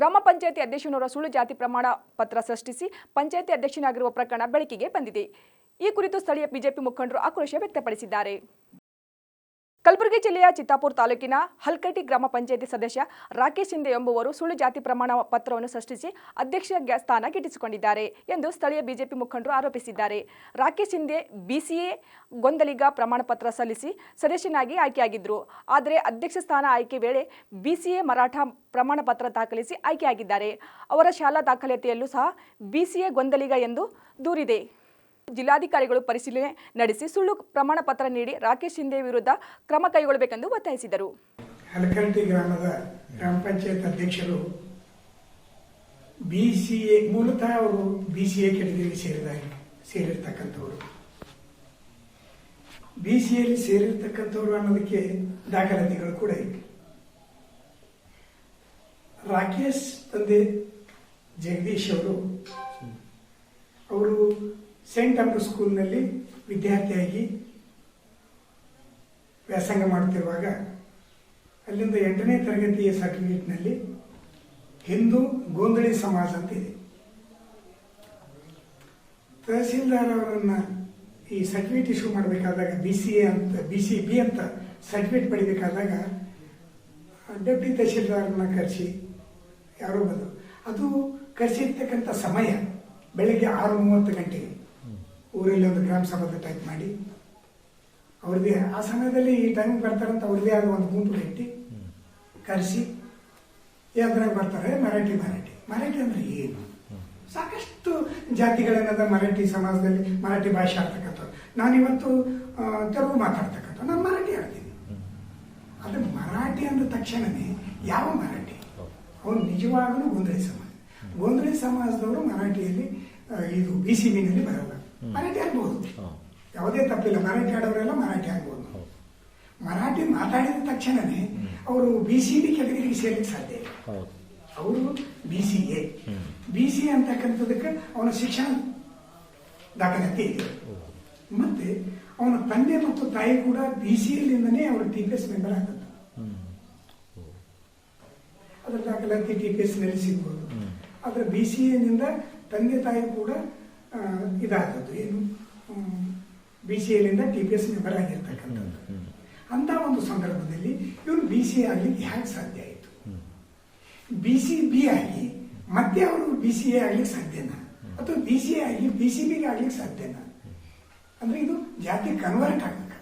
ಗ್ರಾಮ ಪಂಚಾಯತಿ ಅಧ್ಯಕ್ಷನವರ ಸುಳ್ಳು ಜಾತಿ ಪ್ರಮಾಣ ಪತ್ರ ಸೃಷ್ಟಿಸಿ ಪಂಚಾಯತಿ ಅಧ್ಯಕ್ಷನಾಗಿರುವ ಪ್ರಕರಣ ಬೆಳಕಿಗೆ ಬಂದಿದೆ. ಈ ಕುರಿತು ಸ್ಥಳೀಯ ಬಿಜೆಪಿ ಮುಖಂಡರು ಆಕ್ರೋಶ ವ್ಯಕ್ತಪಡಿಸಿದ್ದಾರೆ. ಕಲಬುರಗಿ ಜಿಲ್ಲೆಯ ಚಿತ್ತಾಪುರ ತಾಲೂಕಿನ ಹಲ್ಕಟ್ಟಿ ಗ್ರಾಮ ಪಂಚಾಯಿತಿ ಸದಸ್ಯ ರಾಕೇಶ್ ಹಿಂದೆ ಎಂಬುವರು ಸುಳ್ಳು ಜಾತಿ ಪ್ರಮಾಣ ಪತ್ರವನ್ನು ಸೃಷ್ಟಿಸಿ ಅಧ್ಯಕ್ಷ ಸ್ಥಾನ ಗಿಟ್ಟಿಸಿಕೊಂಡಿದ್ದಾರೆ ಎಂದು ಸ್ಥಳೀಯ ಬಿಜೆಪಿ ಮುಖಂಡರು ಆರೋಪಿಸಿದ್ದಾರೆ. ರಾಕೇಶ್ ಹಿಂದೆ ಬಿಸಿಎ ಗೊಂದಲಿಗ ಪ್ರಮಾಣ ಪತ್ರ ಸಲ್ಲಿಸಿ ಸದಸ್ಯನಾಗಿ ಆಯ್ಕೆಯಾಗಿದ್ದರು. ಆದರೆ ಅಧ್ಯಕ್ಷ ಸ್ಥಾನ ಆಯ್ಕೆ ವೇಳೆ ಬಿಸಿಎ ಮರಾಠ ಪ್ರಮಾಣ ಪತ್ರ ದಾಖಲಿಸಿ ಆಯ್ಕೆಯಾಗಿದ್ದಾರೆ. ಅವರ ಶಾಲಾ ದಾಖಲಾತಿಯಲ್ಲೂ ಸಹ ಬಿಸಿಎ ಗೊಂದಲಿಗ ಎಂದು ದೂರಿದೆ. ಜಿಲ್ಲಾಧಿಕಾರಿಗಳು ಪರಿಶೀಲನೆ ನಡೆಸಿ ಸುಳ್ಳು ಪ್ರಮಾಣ ಪತ್ರ ನೀಡಿ ರಾಕೇಶ್ ಶಿಂದೆ ವಿರುದ್ಧ ಕ್ರಮ ಕೈಗೊಳ್ಳಬೇಕೆಂದು ಒತ್ತಾಯಿಸಿದರು. ಹಲಕಂಟಿ ಗ್ರಾಮದ ಗ್ರಾಮ ಪಂಚಾಯತ್ ಅಧ್ಯಕ್ಷರು ಬಿ ಸಿ ಎ ಮೂಲತಃ ಅವರು ಬಿ ಸಿ ಎ ಸೇರಿದ ಸೇರಿರ್ತಕ್ಕಂಥವ್ರು. ಬಿ ಸಿ ಎಲ್ಲಿ ಸೇರಿರ್ತಕ್ಕಂಥವ್ರು ಅನ್ನೋದಕ್ಕೆ ದಾಖಲಾತಿಗಳು ಕೂಡ ಇವೆ. ರಾಕೇಶ್ ತಂದೆ ಜಗದೀಶ್ ಅವರು ಅವರು ಸೆಂಟ್ ಆಂಬ್ರೂ ಸ್ಕೂಲ್ನಲ್ಲಿ ವಿದ್ಯಾರ್ಥಿಯಾಗಿ ವ್ಯಾಸಂಗ ಮಾಡುತ್ತಿರುವಾಗ ಅಲ್ಲಿಂದ ಎಂಟನೇ ತರಗತಿಯ ಸರ್ಟಿಫಿಕೇಟ್ನಲ್ಲಿ ಹಿಂದೂ ಗೋಂದಳಿ ಸಮಾಜ ಅಂತ ಇದೆ. ತಹಸೀಲ್ದಾರ್ ಅವರನ್ನ ಈ ಸರ್ಟಿಫಿಕೇಟ್ ಇಶ್ಯೂ ಮಾಡಬೇಕಾದಾಗ ಬಿ ಸಿ ಎ ಅಂತ ಬಿ ಸಿ ಬಿ ಅಂತ ಸರ್ಟಿಫಿಕೇಟ್ ಪಡಿಬೇಕಾದಾಗ ಡೆಪ್ಟಿ ತಹಸೀಲ್ದಾರನ್ನ ಕರೆಸಿ ಯಾರೋ ಬಂದರು. ಅದು ಕರೆಸಿರ್ತಕ್ಕಂಥ ಸಮಯ ಬೆಳಗ್ಗೆ ಆರು ಮೂವತ್ತು ಗಂಟೆಗೆ. ಊರಲ್ಲಿ ಒಂದು ಗ್ರಾಮ ಸಭಾದ ಟೈಪ್ ಮಾಡಿ. ಅವ್ರದ್ದೇ ಆ ಸಮಯದಲ್ಲಿ ಈ ಟೈಮ್ ಬರ್ತಾರಂತ ಅವ್ರದ್ದೇ ಆದ ಒಂದು ಗುಂಪು ಕಟ್ಟಿ, ಕರೆಸಿ ಯಾವ್ದ್ರಾಗ ಬರ್ತಾರೆ ಮರಾಠಿ ಮರಾಠಿ. ಮರಾಠಿ ಅಂದ್ರೆ ಏನು? ಸಾಕಷ್ಟು ಜಾತಿಗಳೇನದ ಮರಾಠಿ ಸಮಾಜದಲ್ಲಿ ಮರಾಠಿ ಭಾಷೆ ಆಡ್ತಕ್ಕಂಥವ್ರು. ನಾನಿವತ್ತು ತೆಲುಗು ಮಾತಾಡ್ತಕ್ಕಂಥ ನಾನು ಮರಾಠಿ ಆಡ್ತೀನಿ. ಅದು ಮರಾಠಿ ಅಂದ ತಕ್ಷಣವೇ ಯಾವ ಮರಾಠಿ? ಅವನು ನಿಜವಾಗಲೂ ಗೊಂದಳಿ ಸಮಾಜ. ಗೊಂದಳಿ ಸಮಾಜದವರು ಮರಾಠಿಯಲ್ಲಿ ಇದು ಬಿ ಸಿ ಬಿನಲ್ಲಿ ಬರಲ್ಲ. ಮರಾಠಿ ಆಗ್ಬೋದು. ಯಾವುದೇ ತಪ್ಪಿಲ್ಲ. ಮರಾಠಿ ಆಡೋರೆಲ್ಲ ಮರಾಠಿ ಆಗ್ಬೋದು. ಮರಾಠಿ ಮಾತಾಡಿದ ತಕ್ಷಣನೇ ಅವರು ಬಿ ಸಿ ಡಿ ಕೆಟಗರಿಗೆ ಸೇರಿಕ್ ಸಾಧ್ಯ ಇಲ್ಲ. ಅವರು B C A B C ಅಂತಕ್ಕಂಥದಕ್ಕೆ ಅವನ ಶಿಕ್ಷಣ ದಾಖಲಾತಿ ಇದೆ. ಮತ್ತೆ ಅವನ ತಂದೆ ಮತ್ತು ತಾಯಿ ಕೂಡ ಬಿ ಸಿ ಎಲ್ಲಿಂದನೇ ಅವರು ಟಿ ಪಿ ಎಸ್ ಮೆಂಬರ್ ಆಗುತ್ತೆ ಅದರ ದಾಖಲಾತಿ ಟಿ ಪಿ ಎಸ್ನಲ್ಲಿ ಸಿಗ್ಬೋದು. ಅದರ ಬಿ ಸಿ ಎನಿಂದ ತಂದೆ ತಾಯಿ ಕೂಡ ಇದಾದದ್ದು. ಏನು? ಬಿ ಸಿ ಎಲ್ಲಿಂದ ಟಿ ಪಿ ಎಸ್ ಮೆಂಬರ್ ಆಗಿರ್ತಕ್ಕಂಥದ್ದು. ಅಂತ ಒಂದು ಸಂದರ್ಭದಲ್ಲಿ ಇವರು ಬಿ ಸಿ ಆಗ್ಲಿಕ್ಕೆ ಹೇಗೆ ಸಾಧ್ಯ ಆಯಿತು. ಬಿ ಸಿ ಬಿ ಆಗಿ ಮತ್ತೆ ಅವರು ಬಿ ಸಿ ಎ ಆಗ್ಲಿಕ್ಕೆ ಸಾಧ್ಯನಾ? ಅಥವಾ ಬಿ ಸಿ ಎ ಆಗಿ ಬಿ ಸಿ ಬಿಗೆ ಆಗ್ಲಿಕ್ಕೆ ಸಾಧ್ಯನಾ? ಅಂದ್ರೆ ಇದು ಜಾತಿ ಕನ್ವರ್ಟ್ ಆಗುತ್ತೆ